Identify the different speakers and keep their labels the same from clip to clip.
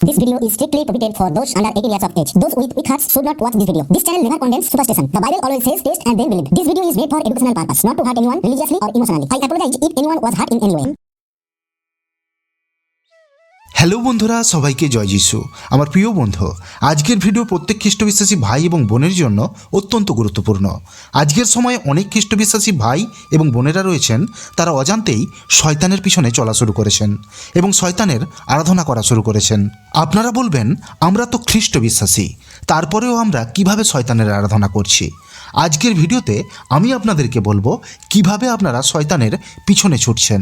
Speaker 1: This video is strictly prohibited for those under 18 years of age. Those with weak hearts should not watch this video. This channel never condemns superstition. The Bible always says taste and then believe. This video is made for educational purpose, not to hurt anyone religiously or emotionally. I apologize if anyone was hurt in any way.
Speaker 2: Hello বন্ধুরা, সবাইকে জয় যিশু। আমার প্রিয় বন্ধু, আজকের video প্রত্যেক খ্রিস্টবিশ্বাসী ভাই এবং বোনের জন্য অত্যন্ত গুরুত্বপূর্ণ। আজকের সময়ে অনেক খ্রিস্টবিশ্বাসী ভাই এবং বোনেরা রয়েছেন, তারা অজান্তেই শয়তানের পিছনে চলা শুরু করেছেন এবং শয়তানের আরাধনা করা শুরু করেছেন। আপনারা বলবেন, আমরা তো খ্রিস্ট বিশ্বাসী তারপরেও আমরা কীভাবে শয়তানের আরাধনা করছি? আজকের ভিডিওতে আমি আপনাদেরকে বলব কীভাবে আপনারা শয়তানের পিছনে ছুটছেন,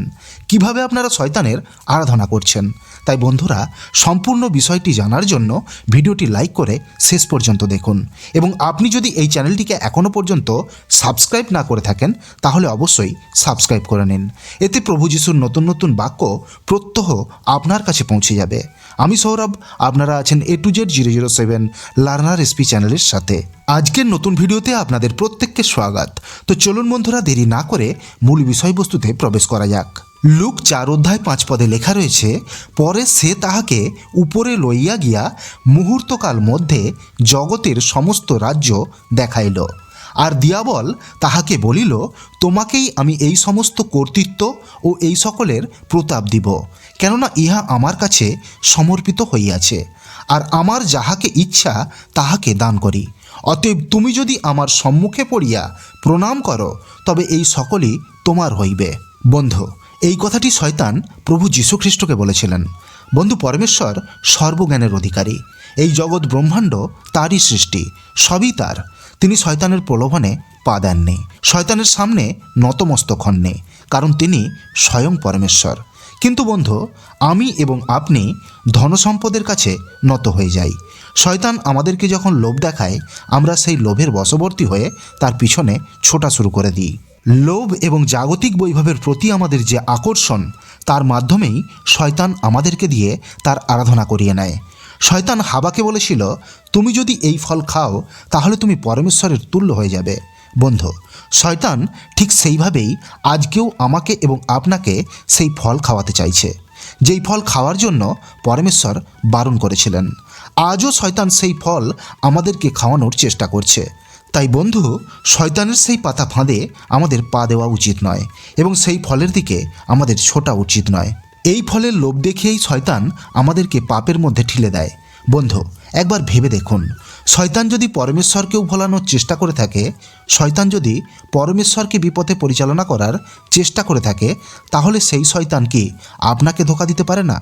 Speaker 2: কীভাবে আপনারা শয়তানের আরাধনা করছেন। তাই বন্ধুরা, সম্পূর্ণ বিষয়টি জানার জন্য ভিডিওটি লাইক করে শেষ পর্যন্ত দেখুন এবং আপনি যদি এই চ্যানেলটিকে এখনও পর্যন্ত সাবস্ক্রাইব না করে থাকেন, তাহলে অবশ্যই সাবস্ক্রাইব করে নিন। এতে প্রভু যিশুর নতুন নতুন বাক্য প্রত্যহ আপনার কাছে পৌঁছে যাবে। আমি সৌরভ, আপনারা আছেন A to Z zero zero seven learner SP চ্যানেলের সাথে। আজকের নতুন ভিডিওতে আপনাদের প্রত্যেককে স্বাগত। তো চলুন বন্ধুরা, দেরি না করে মূল বিষয়বস্তুতে প্রবেশ করা যাক। লুক চার অধ্যায় পাঁচ পদে লেখা রয়েছে, পরে সে তাহাকে উপরে লইয়া গিয়া মুহূর্তকাল মধ্যে জগতের সমস্ত রাজ্য দেখাইল। আর দিয়াবল তাহাকে বলিল, তোমাকেই আমি এই সমস্ত কর্তৃত্ব ও এই সকলের প্রতাপ দিব, কেননা ইহা আমার কাছে সমর্পিত হইয়াছে। আর আমার যাহাকে ইচ্ছা, তাহাকে দান করি। অতএব তুমি যদি আমার সম্মুখে পড়িয়া প্রণাম করো, তবে এই সকলই তোমার হইবে। বন্ধু, এই কথাটি শয়তান প্রভু যীশুখ্রিস্টকে বলেছিলেন। বন্ধু, পরমেশ্বর সর্বজ্ঞানের অধিকারী। এই জগৎ ব্রহ্মাণ্ড তারই সৃষ্টি, সবই তার। তিনি শয়তানের প্রলোভনে পা দেননি। শয়তানের সামনে নতমস্তক হননি, কারণ তিনি স্বয়ং পরমেশ্বর। কিন্তু বন্ধু, আমি এবং আপনি ধনসম্পদের কাছে নত হয়ে যাই। শয়তান আমাদেরকে যখন লোভ দেখায়, আমরা সেই লোভের বশবর্তী হয়ে তার পিছনে ছোটা শুরু করে দিই। লোভ এবং জাগতিক বৈভবের প্রতি আমাদের যে আকর্ষণ, তার মাধ্যমেই শয়তান আমাদেরকে দিয়ে তার আরাধনা করিয়ে নেয়। শয়তান হাবাকে বলেছিল, তুমি যদি এই ফল খাও, তাহলে তুমি পরমেশ্বরের তুল্য হয়ে যাবে। বন্ধু, শয়তান ঠিক সেইভাবেই আজকেও আমাকে এবং আপনাকে সেই ফল খাওয়াতে চাইছে। যেই ফল খাওয়ার জন্য পরমেশ্বর বারণ করেছিলেন। আজও শয়তান সেই ফল আমাদেরকে খাওয়ানোর চেষ্টা করছে। তাই বন্ধু, শয়তানের সেই পাতা ফাঁদে আমাদের পা দেওয়া উচিত নয় এবং সেই ফলের দিকে আমাদের ছোটা উচিত নয়। এই ফলের লোভ দেখিয়েই শয়তান আমাদেরকে পাপের মধ্যে ঠেলে দেয়। বন্ধু, একবার ভেবে দেখুন। শয়তান যদি পরমেশ্বরকেও ভোলানোর চেষ্টা করে থাকে, শয়তান যদি পরমেশ্বরকে বিপথে পরিচালনা করার চেষ্টা করে থাকে, তাহলে সেই শয়তান কি আপনাকে ধোকা দিতে পারে না?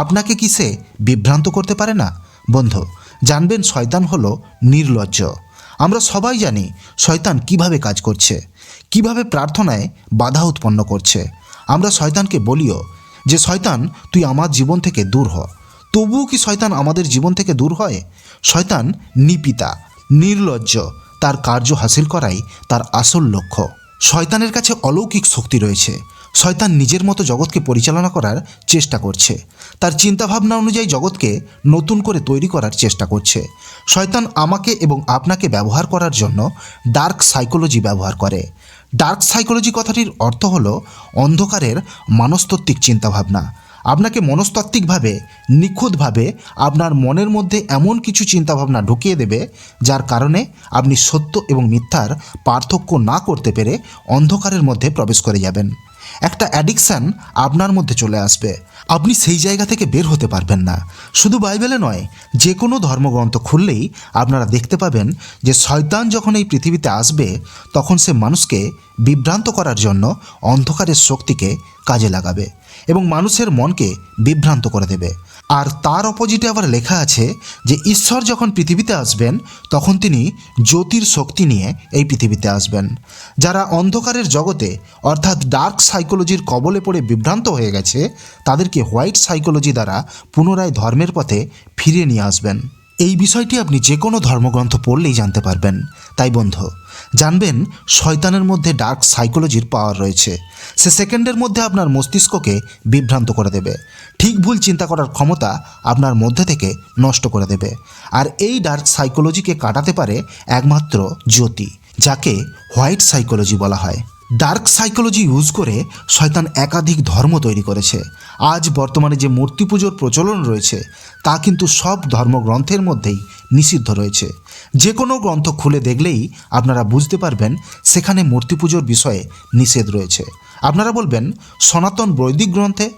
Speaker 2: আপনাকে কি সে বিভ্রান্ত করতে পারে না? বন্ধু, জানবেন শয়তান হলো নির্লজ্জ। আমরা সবাই জানি শয়তান কীভাবে কাজ করছে, কীভাবে প্রার্থনায় বাধা উৎপন্ন করছে। আমরা শয়তানকে বলিও যে শয়তান তুই আমার জীবন থেকে দূর হ। তবুও কি শয়তান আমাদের জীবন থেকে দূর হয়? শয়তান নিপিতা, নির্লজ্জ, তার কার্য হাসিল করাই তার আসল লক্ষ্য। শয়তানের কাছে অলৌকিক শক্তি রয়েছে। শয়তান নিজের মতো জগৎকে পরিচালনা করার চেষ্টা করছে। তার চিন্তাভাবনা অনুযায়ী জগৎকে নতুন করে তৈরি করার চেষ্টা করছে। শয়তান আমাকে এবং আপনাকে ব্যবহার করার জন্য ডার্ক সাইকোলজি ব্যবহার করে। ডার্ক সাইকোলজি কথাটির অর্থ হল অন্ধকারের মানস্তত্ত্বিক চিন্তাভাবনা। আপনাকে মনস্তাত্ত্বিকভাবে, নিখুঁতভাবে আপনার মনের মধ্যে এমন কিছু চিন্তাভাবনা ঢুকিয়ে দেবে, যার কারণে আপনি সত্য এবং মিথ্যার পার্থক্য না করতে পেরে অন্ধকারের মধ্যে প্রবেশ করে যাবেন। একটা অ্যাডিকশান আপনার মধ্যে চলে আসবে। আপনি সেই জায়গা থেকে বের হতে পারবেন না। শুধু বাইবেলে নয় যে কোনো ধর্মগ্রন্থ খুললেই আপনারা দেখতে পাবেন যে শয়তান যখন এই পৃথিবীতে আসবে, তখন সে মানুষকে বিভ্রান্ত করার জন্য অন্ধকারের শক্তিকে কাজে লাগাবে এবং মানুষের মনকে বিভ্রান্ত করে দেবে। আর তার অপোজিটে আবার লেখা আছে যে ঈশ্বর যখন পৃথিবীতে আসবেন, তখন তিনি জ্যোতির শক্তি নিয়ে এই পৃথিবীতে আসবেন। যারা অন্ধকারের জগতে, অর্থাৎ ডার্ক সাইকোলজির কবলে পড়ে বিভ্রান্ত হয়ে গেছে, তাদেরকে হোয়াইট সাইকোলজি দ্বারা পুনরায় ধর্মের পথে ফিরিয়ে নিয়ে আসবেন। এই বিষয়টি আপনি যে কোনো ধর্মগ্রন্থ পড়লেই জানতে পারবেন। তাই বন্ধু, জানবেন শয়তানের মধ্যে ডার্ক সাইকোলজির পাওয়ার রয়েছে। সে সেকেন্ডের মধ্যে আপনার মস্তিষ্ককে বিভ্রান্ত করে দেবে। ঠিক ভুল চিন্তা করার ক্ষমতা আপনার মধ্যে থেকে নষ্ট করে দেবে। আর এই ডার্ক সাইকোলজিকে কাটাতে পারে একমাত্র জ্যোতি, যাকে হোয়াইট সাইকোলজি বলা হয়। ডার্ক সাইকোলজি ইউজ করে শয়তান একাধিক ধর্ম তৈরি করেছে। আজ বর্তমানে যে মূর্তি পুজোর প্রচলন রয়েছে, তা কিন্তু সব ধর্মগ্রন্থের মধ্যেই নিষিদ্ধ রয়েছে। যে কোনো গ্রন্থ খুলে দেখলেই আপনারা বুঝতে পারবেন সেখানে মূর্তি পুজোর বিষয়ে নিষেধ রয়েছে। আপনারা বলবেন, সনাতন বৈদিক গ্রন্থে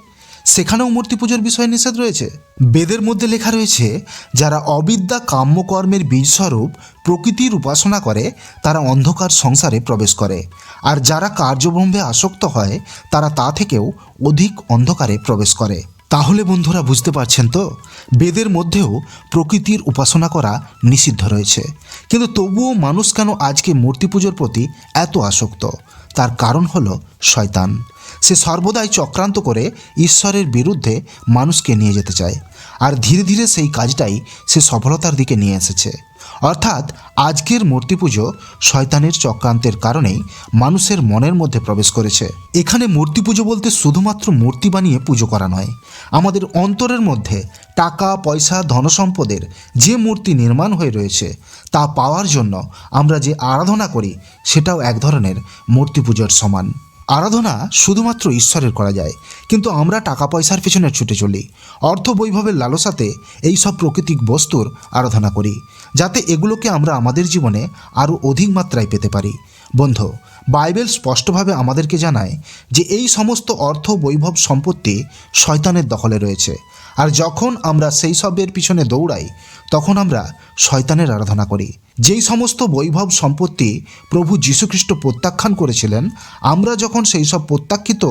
Speaker 2: সেখানেও মূর্তি পুজোর বিষয়ে নিষেধ রয়েছে। বেদের মধ্যে লেখা রয়েছে, যারা অবিদ্যা কাম্যকর্মের বীজস্বরূপ প্রকৃতির উপাসনা করে, তারা অন্ধকার সংসারে প্রবেশ করে। আর যারা কার্যব্রহ্মে আসক্ত হয়, তারা তা থেকেও অধিক অন্ধকারে প্রবেশ করে। তাহলে বন্ধুরা, বুঝতে পারছেন তো? বেদের মধ্যেও প্রকৃতির উপাসনা করা নিষিদ্ধ রয়েছে। কিন্তু তবুও মানুষ কেন আজকে মূর্তি পুজোর প্রতি এত আসক্ত? তার কারণ হলো শয়তান। সে সর্বদাই চক্রান্ত করে ঈশ্বরের বিরুদ্ধে মানুষকে নিয়ে যেতে চায়। আর ধীরে ধীরে সেই কাজটাই সে সফলতার দিকে নিয়ে এসেছে। অর্থাৎ আজকের মূর্তি পুজো শয়তানের চক্রান্তের কারণেই মানুষের মনের মধ্যে প্রবেশ করেছে। এখানে মূর্তি পুজো বলতে শুধুমাত্র মূর্তি বানিয়ে পুজো করা নয়। আমাদের অন্তরের মধ্যে টাকা, পয়সা, ধনসম্পদের যে মূর্তি নির্মাণ হয়ে রয়েছে, তা পাওয়ার জন্য আমরা যে আরাধনা করি, সেটাও এক ধরনের মূর্তি পুজোর সমান। আরাধনা শুধুমাত্র ঈশ্বরের করা যায়। কিন্তু আমরা টাকা পয়সার পেছনে ছুটে চলি। অর্থ বৈভবের লালসাতে এই সব প্রাকৃতিক বস্তুর আরাধনা করি, যাতে এগুলোকে আমরা আমাদের জীবনে আরও অধিক মাত্রায় পেতে পারি। বন্ধু, বাইবেল স্পষ্টভাবে আমাদেরকে জানায় যে এই সমস্ত অর্থ বৈভব সম্পত্তি শয়তানের দখলে রয়েছে। আর যখন আমরা সেই সবের পিছনে দৌড়াই, তখন আমরা শয়তানের আরাধনা করি। যেই সমস্ত বৈভব সম্পত্তি প্রভু যীশুখ্রিস্ট প্রত্যাখ্যান করেছিলেন, আমরা যখন সেই সব প্রত্যাখ্যিত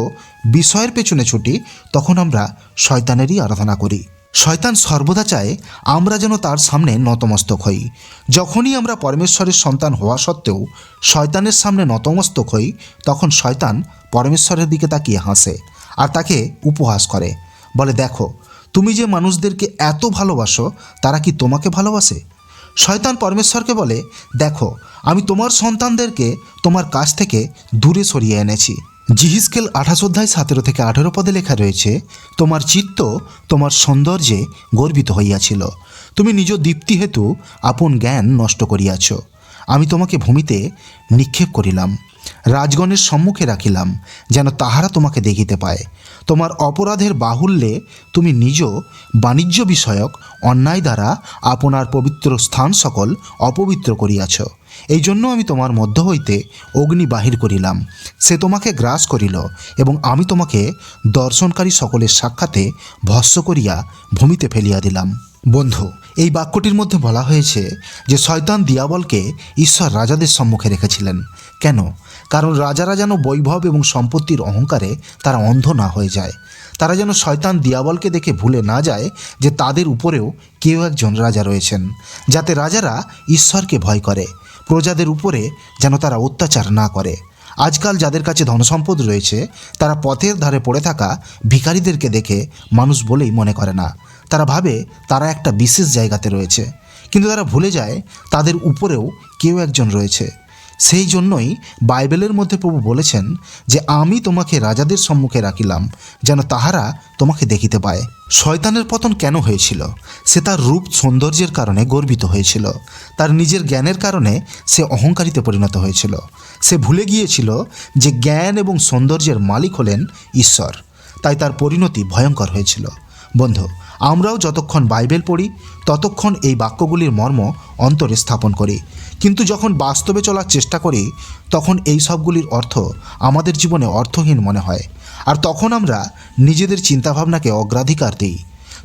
Speaker 2: বিষয়ের পেছনে ছুটি, তখন আমরা শয়তানেরই আরাধনা করি। শয়তান সর্বদা চায় আমরা যেন তার সামনে নতমস্তক হই। যখনই আমরা পরমেশ্বরের সন্তান হওয়া সত্ত্বেও শয়তানের সামনে নতমস্তক হই, তখন শয়তান পরমেশ্বরের দিকে তাকিয়ে হাসে আর তাকে উপহাস করে। বলে, দেখো তুমি যে মানুষদেরকে এত ভালোবাসো, তারা কি তোমাকে ভালোবাসে? শয়তান পরমেশ্বরকে বলে, দেখো, আমি তোমার সন্তানদেরকে তোমার কাছ থেকে দূরে সরিয়ে এনেছি। জিহিসকেল আঠাশ অধ্যায় সতেরো থেকে আঠেরো পদে লেখা রয়েছে, তোমার চিত্ত, তোমার সৌন্দর্যে গর্বিত হইয়াছিল। তুমি নিজ দীপ্তি হেতু আপন জ্ঞান নষ্ট করিয়াছ। আমি তোমাকে ভূমিতে নিক্ষেপ করিলাম, রাজগণের সম্মুখে রাখিলাম, যেন তাহারা তোমাকে দেখিতে পায়। তোমার অপরাধের বাহুল্যে তুমি নিজ বাণিজ্য বিষয়ক অন্যায় দ্বারা আপনার পবিত্র স্থান সকল অপবিত্র করিয়াছ। এই জন্য আমি তোমার মধ্য হইতে অগ্নি বাহির করিলাম। সে তোমাকে গ্রাস করিল এবং আমি তোমাকে দর্শনকারী সকলের সাক্ষাতে ভস্য করিয়া ভূমিতে ফেলিয়া দিলাম। বন্ধু, এই বাক্যটির মধ্যে বলা হয়েছে যে শয়তান দিয়াবলকে ঈশ্বর রাজাদের সম্মুখে রেখেছিলেন। কেন? কারণ রাজারা যেন বৈভব এবং সম্পত্তির অহংকারে তারা অন্ধ না হয়ে যায়। তারা যেন শয়তান দিয়াবলকে দেখে ভুলে না যায় যে তাদের উপরেও কেউ একজন রাজা রয়েছেন, যাতে রাজারা ঈশ্বরকে ভয় করে। প্রজাদের উপরে যেন তারা অত্যাচার না করে। আজকাল যাদের কাছে ধনসম্পদ রয়েছে, তারা পথের ধারে পড়ে থাকা ভিখারিদেরকে দেখে মানুষ বলেই মনে করে না। তারা ভাবে তারা একটা বিশেষ জায়গাতে রয়েছে। কিন্তু তারা ভুলে যায় তাদের উপরেও কেউ একজন রয়েছে। সেই জন্যই বাইবেলের মধ্যে প্রভু বলেছেন যে, আমি তোমাকে রাজাদের সম্মুখে রাখিলাম, যেন তাহারা তোমাকে দেখিতে পায়। শয়তানের পতন কেন হয়েছিল? সে তার রূপ সৌন্দর্যের কারণে গর্বিত হয়েছিল। তার নিজের জ্ঞানের কারণে সে অহংকারিতে পরিণত হয়েছিল। সে ভুলে গিয়েছিল যে, জ্ঞান এবং সৌন্দর্যের মালিক হলেন ঈশ্বর। তাই তার পরিণতি ভয়ঙ্কর হয়েছিল। বন্ধু আমরাও যতক্ষণ বাইবেল পড়ি, ততক্ষণ এই বাক্যগুলির মর্ম অন্তরে স্থাপন করি। কিন্তু যখন বাস্তবে চলার চেষ্টা করি, তখন এই সবগুলির অর্থ আমাদের জীবনে অর্থহীন মনে হয়। আর তখন আমরা নিজেদের চিন্তাভাবনাকে অগ্রাধিকার দিই।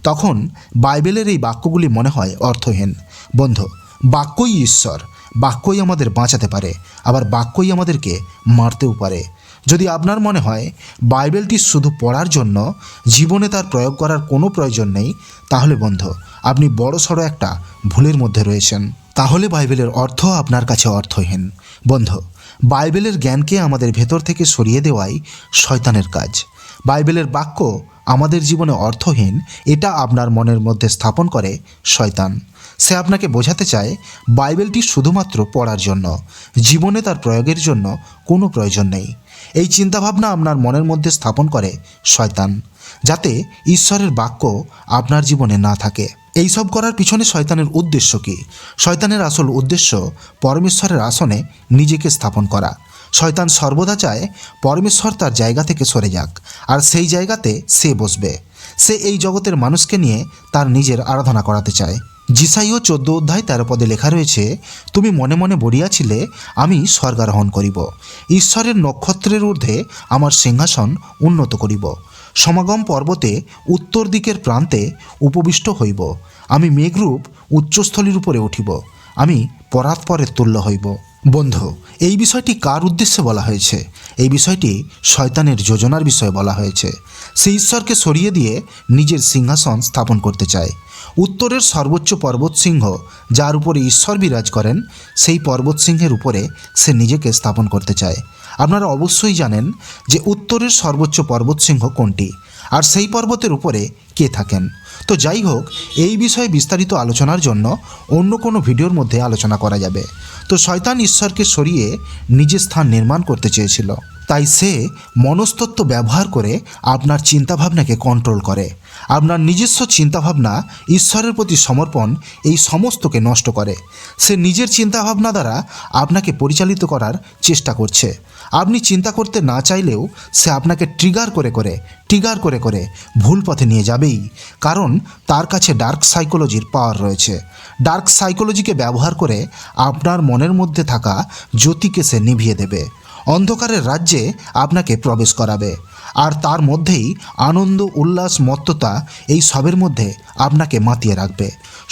Speaker 2: তখন বাইবেলের এই বাক্যগুলি মনে হয় অর্থহীন। বন্ধু, বাক্যই ঈশ্বর, বাক্যই আমাদের বাঁচাতে পারে, আবার বাক্যই আমাদেরকে মারতেও পারে। যদি আপনার মনে হয় বাইবেলটি শুধু পড়ার জন্য, জীবনে তার প্রয়োগ করার কোনো প্রয়োজন নেই, তাহলে বন্ধু, আপনি বড় সড়ো একটা ভুলের মধ্যে রয়েছেন। তাহলে বাইবেলের অর্থ আপনার কাছে অর্থহীন। বন্ধু, বাইবেলের জ্ঞানকে আমাদের ভেতর থেকে সরিয়ে দেওয়াই শয়তানের কাজ। বাইবেলের বাক্য আমাদের জীবনে অর্থহীন, এটা আপনার মনের মধ্যে স্থাপন করে শয়তান। সে আপনাকে বোঝাতে চায়, বাইবেলটি শুধুমাত্র পড়ার জন্য, জীবনে তার প্রয়োগের জন্য কোনো প্রয়োজন নেই। এই চিন্তাভাবনা আপনার মনের মধ্যে স্থাপন করে, শয়তান, যাতে ঈশ্বরের বাক্য আপনার জীবনে না থাকে। এই সব করার পিছনে শয়তানের উদ্দেশ্য কি? শয়তানের আসল উদ্দেশ্য পরমেশ্বরের আসনে নিজেকে স্থাপন করা। শয়তান সর্বদা চায় পরমেশ্বর তার জায়গা থেকে সরে যাক, আর সেই জায়গাতে সে বসবে। সে এই জগতের মানুষকে নিয়ে তার নিজের আরাধনা করাতে চায়। জিসাইও চোদ্দ অধ্যায় তেরো পদে লেখা রয়েছে, তুমি মনে মনে বলিয়াছিলে, আমি স্বর্গারোহণ করিব। ঈশ্বরের নক্ষত্রের ঊর্ধ্বে আমার সিংহাসন উন্নত করিব। সমাগম পর্বতে উত্তর দিকের প্রান্তে উপবিষ্ট হইব। আমি মেঘরূপ উচ্চস্থলীর উপরে উঠিব। আমি পরাৎপরের তুল্য হইব। বন্ধু, এই বিষয়টি কার উদ্দেশ্যে বলা হয়েছে? এই বিষয়টি শয়তানের যোজনার বিষয়ে বলা হয়েছে। সে ঈশ্বরকে সরিয়ে দিয়ে নিজের সিংহাসন স্থাপন করতে চায়। উত্তরের সর্বোচ্চ পর্বত সিংহ, যার উপরে ঈশ্বর বিরাজ করেন, সেই পর্বত সিংহের উপরে সে নিজেকে স্থাপন করতে চায়। আপনারা অবশ্যই জানেন যে উত্তরের সর্বোচ্চ পর্বত সিংহ কোনটি, আর সেই পর্বতের উপরে কে থাকেন। তো যাই হোক, এই বিষয়ে বিস্তারিত আলোচনার জন্য অন্য কোনো ভিডিওর মধ্যে আলোচনা করা যাবে। তো শয়তান ঈশ্বরকে সরিয়ে নিজের স্থান নির্মাণ করতে চেয়েছিল। তাই সে মনস্তত্ত্ব ব্যবহার করে আপনার চিন্তাভাবনাকে কন্ট্রোল করে। আপনার নিজস্ব চিন্তাভাবনা ঈশ্বরের প্রতি সমর্পণ এই সমস্তকে নষ্ট করে। সে নিজের চিন্তাভাবনা দ্বারা আপনাকে পরিচালিত করার চেষ্টা করছে। আপনি চিন্তা করতে না চাইলেও সে আপনাকে ট্রিগার করে করে ট্রিগার করে করে ভুল পথে নিয়ে যাবেই। কারণ তার কাছে ডার্ক সাইকোলজির পাওয়ার রয়েছে। ডার্ক সাইকোলজিকে ব্যবহার করে আপনার মনের মধ্যে থাকা জ্যোতিকে সে নিভিয়ে দেবে। অন্ধকারের রাজ্যে আপনাকে প্রবেশ করাবে। আর তার মধ্যেই আনন্দ, উল্লাস, মত্ততা এই সবের মধ্যে আপনাকে মাতিয়ে রাখবে।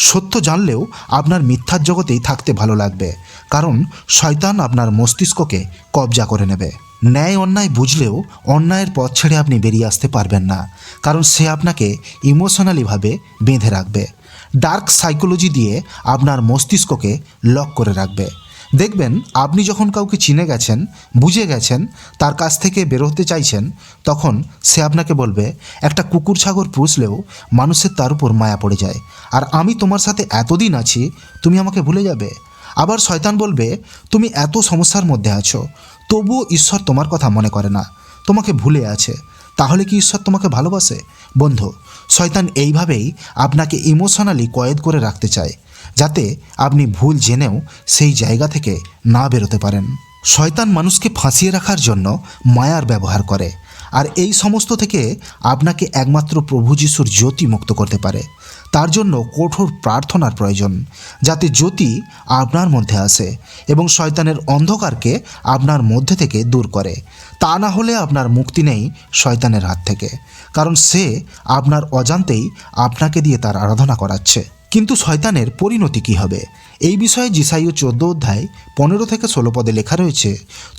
Speaker 2: সত্য জানলেও আপনার মিথ্যার জগতেই থাকতে ভালো লাগবে, কারণ শয়তান আপনার মস্তিষ্ককে কবজা করে নেবে। ন্যায় অন্যায় বুঝলেও অন্যায়ের পথ ছেড়ে আপনি বেরিয়ে আসতে পারবেন না, কারণ সে আপনাকে ইমোশনালিভাবে বেঁধে রাখবে। ডার্ক সাইকোলজি দিয়ে আপনার মস্তিষ্ককে লক করে রাখবে। দেখবেন, আপনি যখন কাউকে চিনে গেছেন, বুঝে গেছেন, তার কাছ থেকে বেরোতে চাইছেন, তখন সে আপনাকে বলবে, একটা কুকুর ছাগর পুষলেও মানুষের তার উপর মায়া পড়ে যায়। আর আমি তোমার সাথে এতদিন আছি, তুমি আমাকে ভুলে যাবে। আবার শয়তান বলবে, তুমি এত সমস্যার মধ্যে আছো, তবুও ঈশ্বর তোমার কথা মনে করে না। তোমাকে ভুলে আছে। তাহলে কি ঈশ্বর তোমাকে ভালোবাসে? বন্ধু, শয়তান এইভাবেই আপনাকে ইমোশনালি কয়েদ করে রাখতে চায়। যাতে আপনি ভুল জেনেও সেই জায়গা থেকে না বেরোতে পারেন। শয়তান মানুষকে ফাঁসিয়ে রাখার জন্য মায়ার ব্যবহার করে। আর এই সমস্ত থেকে আপনাকে একমাত্র প্রভু যিশুর জ্যোতি মুক্ত করতে পারে। তার জন্য কঠোর প্রার্থনার প্রয়োজন, যাতে জ্যোতি আপনার মধ্যে আসে এবং শয়তানের অন্ধকারকে আপনার মধ্যে থেকে দূর করে। তা না হলে আপনার মুক্তি নেই শয়তানের হাত থেকে, কারণ সে আপনার অজান্তেই আপনাকে দিয়ে তার আরাধনা করাচ্ছে। কিন্তু শয়তানের পরিণতি কী হবে? এই বিষয়ে জিসাইও চোদ্দ অধ্যায় পনেরো থেকে ষোলো পদে লেখা রয়েছে,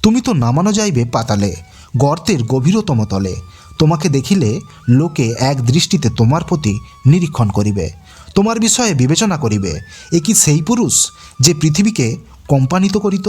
Speaker 2: তুমি তো নামানো যাইবে পাতালে, গর্তের গভীরতম তলে। তোমাকে দেখিলে লোকে এক দৃষ্টিতে তোমার প্রতি নিরীক্ষণ করিবে। তোমার বিষয়ে বিবেচনা করিবে। এ কি সেই পুরুষ যে পৃথিবীকে কম্পানিত করিত,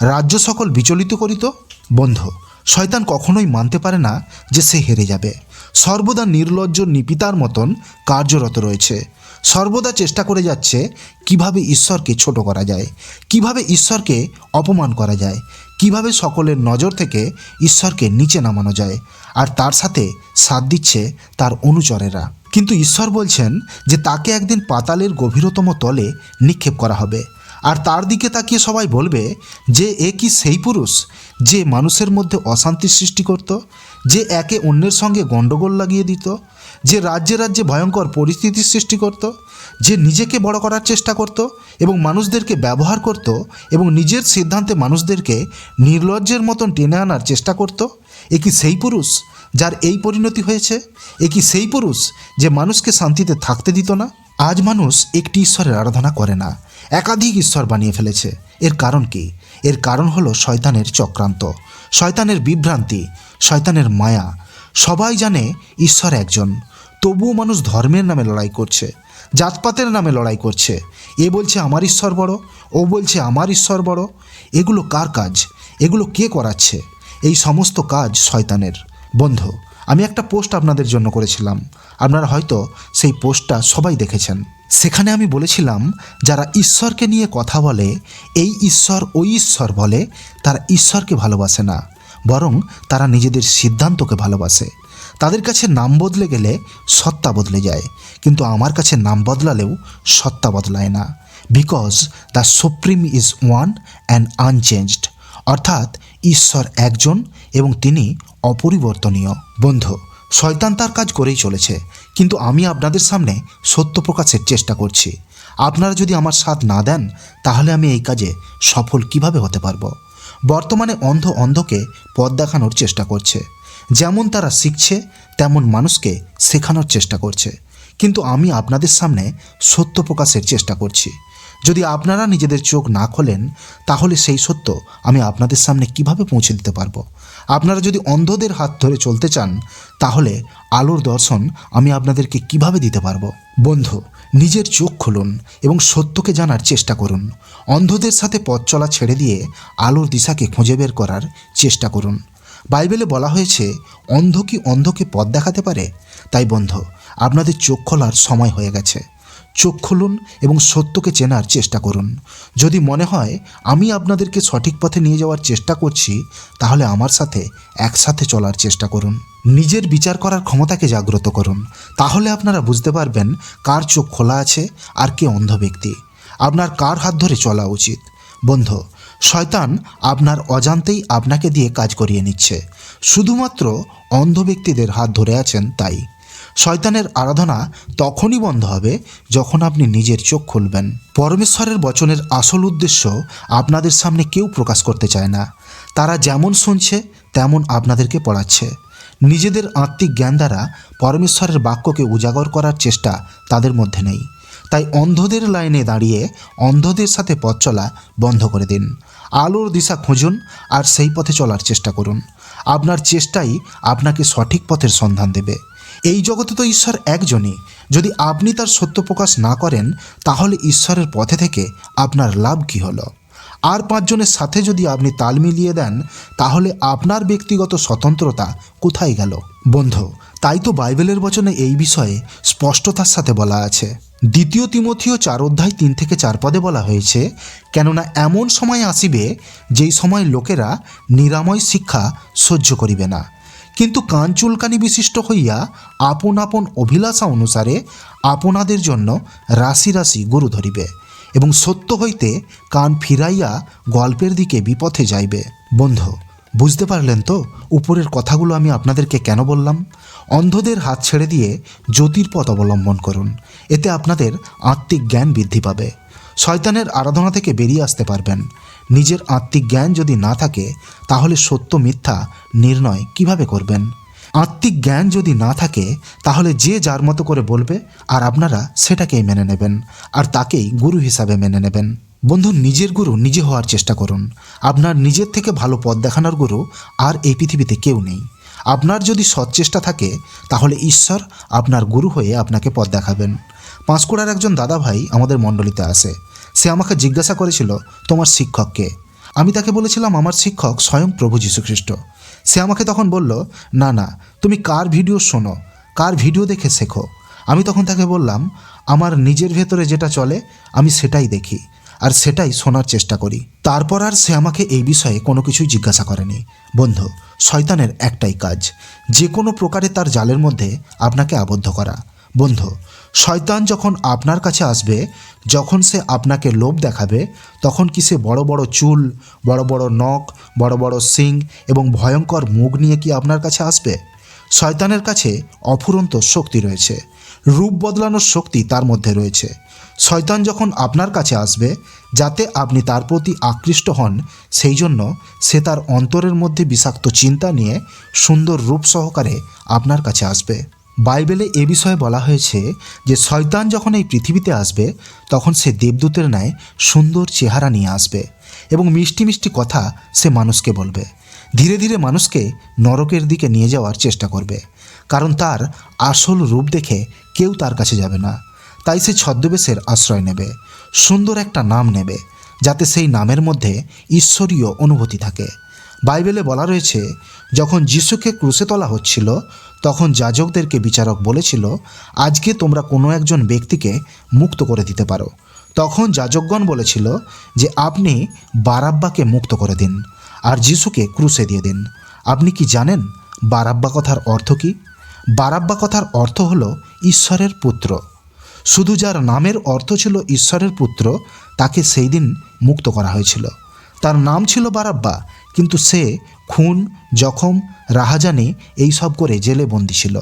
Speaker 2: রাজ্য সকল বিচলিত করিত? বন্ধ, শয়তান কখনোই মানতে পারে না যে সে হেরে যাবে। সর্বদা নির্লজ্জ নিপিতার মতন কার্যরত রয়েছে। সর্বদা চেষ্টা করে যাচ্ছে কীভাবে ঈশ্বরকে ছোট করা যায়, কীভাবে ঈশ্বরকে অপমান করা যায়, কীভাবে সকলের নজর থেকে ঈশ্বরকে নিচে নামানো যায়, আর তার সাথে সাথ দিচ্ছে তার অনুচরেরা। কিন্তু ঈশ্বর বলছেন যে তাকে একদিন পাতালের গভীরতম তলে নিক্ষেপ করা হবে। আর তার দিকে তাকিয়ে সবাই বলবে যে, এ কি সেই পুরুষ যে মানুষের মধ্যে অশান্তি সৃষ্টি করত, যে একে অন্যের সঙ্গে গণ্ডগোল লাগিয়ে দিত যে রাজ্যে রাজ্যে ভয়ঙ্কর পরিস্থিতির সৃষ্টি করত, যে নিজেকে বড় করার চেষ্টা করত এবং মানুষদেরকে ব্যবহার করত এবং নিজের সিদ্ধান্তে মানুষদেরকে নির্লজ্জের মতন টেনে আনার চেষ্টা করত, এ কি সেই পুরুষ যার এই পরিণতি হয়েছে? এ কি সেই পুরুষ যে মানুষকে শান্তিতে থাকতে দিত না? আজ মানুষ একটি ঈশ্বরের আরাধনা করে না, একাধিক ঈশ্বর বানিয়ে ফেলেছে। এর কারণ কি? এর কারণ হলো শয়তানের চক্রান্ত, শয়তানের বিভ্রান্তি, শয়তানের মায়া। সবাই জানে ঈশ্বর একজন। তবুও মানুষ ধর্মের নামে লড়াই করছে, জাতপাতের নামে লড়াই করছে। এ বলছে, আমার ঈশ্বর বড়, ও বলছে, আমার ঈশ্বর বড়। এগুলো কার কাজ? এগুলো কে করাচ্ছে? এই সমস্ত কাজ শয়তানের। বন্ধু, আমি একটা পোস্ট আপনাদের জন্য করেছিলাম। আপনারা হয়তো সেই পোস্টটা সবাই দেখেছেন। সেখানে আমি বলেছিলাম, যারা ঈশ্বরকে নিয়ে কথা বলে, এই ঈশ্বর ওই ঈশ্বর বলে, তারা ঈশ্বরকে ভালোবাসে না, বরং তারা নিজেদের সিদ্ধান্তকে ভালোবাসে। তাদের কাছে নাম বদলে গেলে সত্তা বদলে যায়। কিন্তু আমার কাছে নাম বদলালেও সত্তা বদলায় না। Because the supreme is one and unchanged অর্থাৎ ঈশ্বর একজন এবং তিনি অপরিবর্তনীয়। বন্ধু, শয়তান তার কাজ করেই চলেছে। কিন্তু আমি আপনাদের সামনে সত্য প্রকাশের চেষ্টা করছি। আপনারা যদি আমার সাথ না দেন, তাহলে আমি এই কাজে সফল কীভাবে হতে পারব? বর্তমানে অন্ধ অন্ধকে পথ দেখানোর চেষ্টা করছে। যেমন তারা শিখছে, তেমন মানুষকে শেখানোর চেষ্টা করছে। কিন্তু আমি আপনাদের সামনে সত্য প্রকাশের চেষ্টা করছি। যদি আপনারা নিজেদের চোখ না খোলেন, তাহলে সেই সত্য আমি আপনাদের সামনে কীভাবে পৌঁছে দিতে পারব? আপনারা যদি অন্ধদের হাত ধরে চলতে চান, তাহলে আলোর দর্শন আমি আপনাদেরকে কীভাবে দিতে পারব? বন্ধু, নিজের চোখ খুলুন এবং সত্যকে জানার চেষ্টা করুন। অন্ধদের সাথে পথ চলা ছেড়ে দিয়ে আলোর দিশাকে খুঁজে বের করার চেষ্টা করুন। বাইবেলে বলা হয়েছে, অন্ধ কি অন্ধকে পথ দেখাতে পারে? তাই বন্ধু, আপনাদের চোখ খোলার সময় হয়ে গেছে। চোখ খুলুন এবং সত্যকে চেনার চেষ্টা করুন। যদি মনে হয়, আমি আপনাদেরকে সঠিক পথে নিয়ে যাওয়ার চেষ্টা করছি, তাহলে আমার সাথে, একসাথে চলার চেষ্টা করুন। নিজের বিচার করার ক্ষমতাকে জাগ্রত করুন। তাহলে আপনারা বুঝতে পারবেন কার চোখ খোলা আছে আর কে অন্ধ ব্যক্তি। আপনার কার হাত ধরে চলা উচিত? বন্ধু শয়তান আপনার অজান্তেই আপনাকে দিয়ে কাজ করিয়ে নিচ্ছে। শুধুমাত্র অন্ধ ব্যক্তিদের হাত ধরে আছেন তাই। শয়তানের আরাধনা তখনই বন্ধ হবে যখন আপনি নিজের চোখ খুলবেন। পরমেশ্বরের বচনের আসল উদ্দেশ্য আপনাদের সামনে কেউ প্রকাশ করতে চায় না। তারা যেমন শুনছে, তেমন আপনাদেরকে পড়াচ্ছে। নিজেদের আত্মিক জ্ঞান দ্বারা পরমেশ্বরের বাক্যকে উজাগর করার চেষ্টা তাদের মধ্যে নেই। তাই অন্ধদের লাইনে দাঁড়িয়ে অন্ধদের সাথে পথ চলা বন্ধ করে দিন। আলোর দিশা খুঁজুন আর সেই পথে চলার চেষ্টা করুন। আপনার চেষ্টাই আপনাকে সঠিক পথের সন্ধান দেবে। এই জগতে তো ঈশ্বর একজনই। যদি আপনি তার সত্য প্রকাশ না করেন, তাহলে ঈশ্বরের পথে থেকে আপনার লাভ কী হলো? আর পাঁচজনের সাথে যদি আপনি তাল মিলিয়ে দেন, তাহলে আপনার ব্যক্তিগত স্বতন্ত্রতা কোথায় গেল? বন্ধু, তাই তো বাইবেলের বচনে এই বিষয়ে স্পষ্টতার সাথে বলা আছে। দ্বিতীয় তিমথীয় চার অধ্যায় তিন থেকে চার পদে বলা হয়েছে, কেননা এমন সময় আসিবে, যেই সময় লোকেরা নিরাময় শিক্ষা সহ্য করিবে না। কিন্তু কান চুলকানি বিশিষ্ট হইয়া আপন আপন অভিলাষা অনুসারে আপনাদের জন্য রাশি রাশি গুরু ধরিবে এবং সত্য হইতে কান ফিরাইয়া গল্পের দিকে বিপথে যাইবে। বন্ধু বুঝতে পারলেন তো উপরের কথাগুলো আমি আপনাদেরকে কেন বললাম? অন্ধদের হাত ছেড়ে দিয়ে জ্যোতির পথ অবলম্বন করুন, এতে আপনাদের আত্মিক জ্ঞান বৃদ্ধি পাবে। শয়তানের আরাধনা থেকে বেরিয়ে আসতে পারবেন। নিজের আত্মিক জ্ঞান যদি না থাকে, তাহলে সত্য মিথ্যা নির্ণয় কীভাবে করবেন? আত্মিক জ্ঞান যদি না থাকে, তাহলে যে যার মতো করে বলবে, আর আপনারা সেটাকেই মেনে নেবেন, আর তাকেই গুরু হিসাবে মেনে নেবেন। বন্ধু, নিজের গুরু নিজে হওয়ার চেষ্টা করুন। আপনার নিজের থেকে ভালো পথ দেখানোর গুরু আর এই পৃথিবীতে কেউ নেই। আপনার যদি সৎচেষ্টা থাকে, তাহলে ঈশ্বর আপনার গুরু হয়ে আপনাকে পথ দেখাবেন। পাঁশকুড়ার একজন দাদা ভাই আমাদের মণ্ডলীতে আসে সে আমাকে জিজ্ঞাসা করেছিল, তোমার শিক্ষককে আমি তাকে বলেছিলাম, আমার শিক্ষক স্বয়ং প্রভু যীশুখ্রিস্ট সে আমাকে তখন বলল, না না, তুমি কার ভিডিও শোনো, কার ভিডিও দেখে শেখো? আমি তখন তাকে বললাম, আমার নিজের ভেতরে যেটা চলে, আমি সেটাই দেখি। আর সেটাই শোনার চেষ্টা করি। তারপর আর সে আমাকে এই বিষয়ে কোনো কিছুই জিজ্ঞাসা করেনি। বন্ধু, শয়তানের একটাই কাজ। যে কোনো প্রকারে তার জালের মধ্যে আপনাকে আবদ্ধ করা। বন্ধু, শয়তান যখন আপনার কাছে আসবে, যখন সে আপনাকে লোভ দেখাবে, তখন কি সে বড় বড় চুল, বড় বড় নখ, বড় বড় শিং এবং ভয়ঙ্কর মুখ নিয়ে কি আপনার কাছে আসবে? শয়তানের কাছে অফুরন্ত শক্তি রয়েছে। রূপ বদলানোর শক্তি তার মধ্যে রয়েছে। শয়তান যখন আপনার কাছে আসবে, যাতে আপনি তার প্রতি আকৃষ্ট হন, সেই জন্য সে তার অন্তরের মধ্যে বিষাক্ত চিন্তা নিয়ে সুন্দর রূপ সহকারে আপনার কাছে আসবে। বাইবেলে এ বিষয়ে বলা হয়েছে যে, শয়তান যখন এই পৃথিবীতে আসবে, তখন সে দেবদূতের ন্যায় সুন্দর চেহারা নিয়ে আসবে এবং মিষ্টি মিষ্টি কথা সে মানুষকে বলবে। ধীরে ধীরে মানুষকে নরকের দিকে নিয়ে যাওয়ার চেষ্টা করবে, কারণ তার আসল রূপ দেখে কেউ তার কাছে যাবে না। তাই সে ছদ্মবেশের আশ্রয় নেবে, সুন্দর একটা নাম নেবে, যাতে সেই নামের মধ্যে ঈশ্বরীয় অনুভূতি থাকে। বাইবেলে বলা রয়েছে, যখন যিশুকে ক্রুশে তোলা হচ্ছিল, তখন যাজকদেরকে বিচারক বলেছিল, আজকে তোমরা কোনো একজন ব্যক্তিকে মুক্ত করে দিতে পারো। তখন যাজকগণ বলেছিল যে, আপনি বারাব্বাকে মুক্ত করে দিন আর যিশুকে ক্রুশে দিয়ে দিন। আপনি কি জানেন বারাব্বা কথার অর্থ কী? বারাব্বা কথার অর্থ হলো ঈশ্বরের পুত্র। শুধু যার নামের অর্থ ছিল ঈশ্বরের পুত্র, তাকে সেই দিন মুক্ত করা হয়েছিল। তার নাম ছিল বারাব্বা, কিন্তু সে খুন, জখম, রাহাজানি এইসব করে জেলে বন্দী ছিল।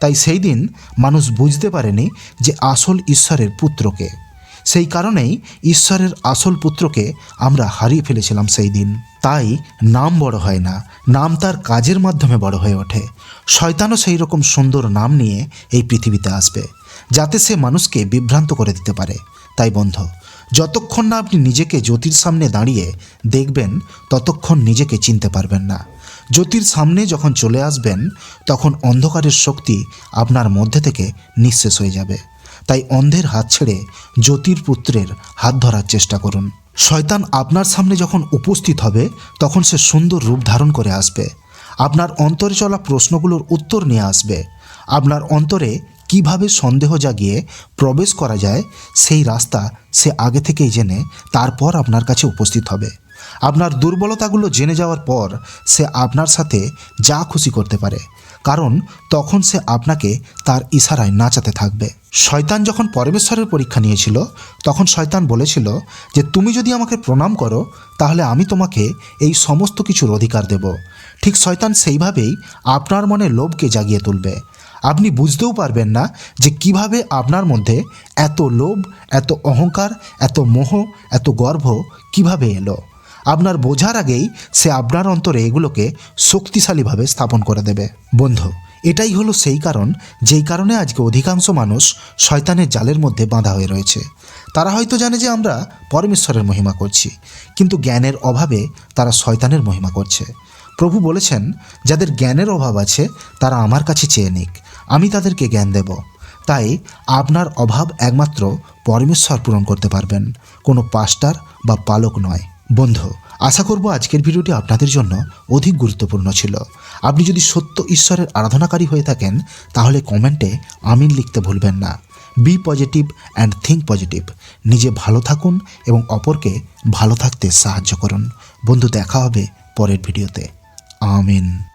Speaker 2: তাই সেই দিন মানুষ বুঝতে পারেনি যে আসল ঈশ্বরের পুত্রকে। সেই কারণেই ঈশ্বরের আসল পুত্রকে আমরা হারিয়ে ফেলেছিলাম সেই দিন। তাই নাম বড় হয় না, নাম তার কাজের মাধ্যমে বড় হয়ে ওঠে। শয়তানও সেই রকম সুন্দর নাম নিয়ে এই পৃথিবীতে আসবে, যাতে সে মানুষকে বিভ্রান্ত করে দিতে পারে। তাই বন্ধ, যতক্ষণ না আপনি নিজেকে জ্যোতির সামনে দাঁড়িয়ে দেখবেন, ততক্ষণ নিজেকে চিনতে পারবেন না। জ্যোতির সামনে যখন চলে আসবেন, তখন অন্ধকারের শক্তি আপনার মধ্যে থেকে নিঃশেষ হয়ে যাবে। তাই অন্ধের হাত ছেড়ে জ্যোতির পুত্রের হাত ধরার চেষ্টা করুন। শয়তান আপনার সামনে যখন উপস্থিত হবে, তখন সে সুন্দর রূপ ধারণ করে আসবে। আপনার অন্তরে চলা প্রশ্নগুলোর উত্তর নিয়ে আসবে। আপনার অন্তরে কীভাবে সন্দেহ জাগিয়ে প্রবেশ করা যায়, সেই রাস্তা সে আগে থেকেই জেনে তারপর আপনার কাছে উপস্থিত হবে। আপনার দুর্বলতাগুলো জেনে যাওয়ার পর সে আপনার সাথে যা খুশি করতে পারে। কারণ তখন সে আপনাকে তার ইশারায় নাচাতে থাকবে। শয়তান যখন পরমেশ্বরের পরীক্ষা নিয়েছিল, তখন শয়তান বলেছিল যে, তুমি যদি আমাকে প্রণাম করো, তাহলে আমি তোমাকে এই সমস্ত কিছুর অধিকার দেব। ঠিক শয়তান সেইভাবেই আপনার মনে লোভকে জাগিয়ে তুলবে। আপনি বুঝতেও পারবেন না যে, কীভাবে আপনার মধ্যে এত লোভ, এত অহংকার, এত মোহ, এত গর্ব কীভাবে এলো। আপনার বোঝার আগেই সে আপনার অন্তরে এগুলোকে শক্তিশালীভাবে স্থাপন করে দেবে। বন্ধু, এটাই হলো সেই কারণ, যেই কারণে আজকে অধিকাংশ মানুষ শয়তানের জালের মধ্যে বাঁধা হয়ে রয়েছে। তারা হয়তো জানে যে আমরা পরমেশ্বরের মহিমা করছি, কিন্তু জ্ঞানের অভাবে তারা শয়তানের মহিমা করছে। প্রভু বলেছেন, যাদের জ্ঞানের অভাব আছে, তারা আমার কাছে চেয়ে নিক, আমি তাদেরকে জ্ঞান দেব। তাই আপনার অভাব একমাত্র পরমেশ্বর পূরণ করতে পারবেন, কোনো পাস্টার বা পালক নয়। বন্ধু, আশা করব আজকের ভিডিওটি আপনাদের জন্য অধিক গুরুত্বপূর্ণ ছিল। আপনি যদি সত্য ঈশ্বরের আরাধনাকারী হয়ে থাকেন, তাহলে কমেন্টে আমিন লিখতে ভুলবেন না। Be positive and think positive. নিজে ভালো থাকুন এবং অপরকে ভালো থাকতে সাহায্য করুন। বন্ধু, দেখা হবে পরের ভিডিওতে। আমিন।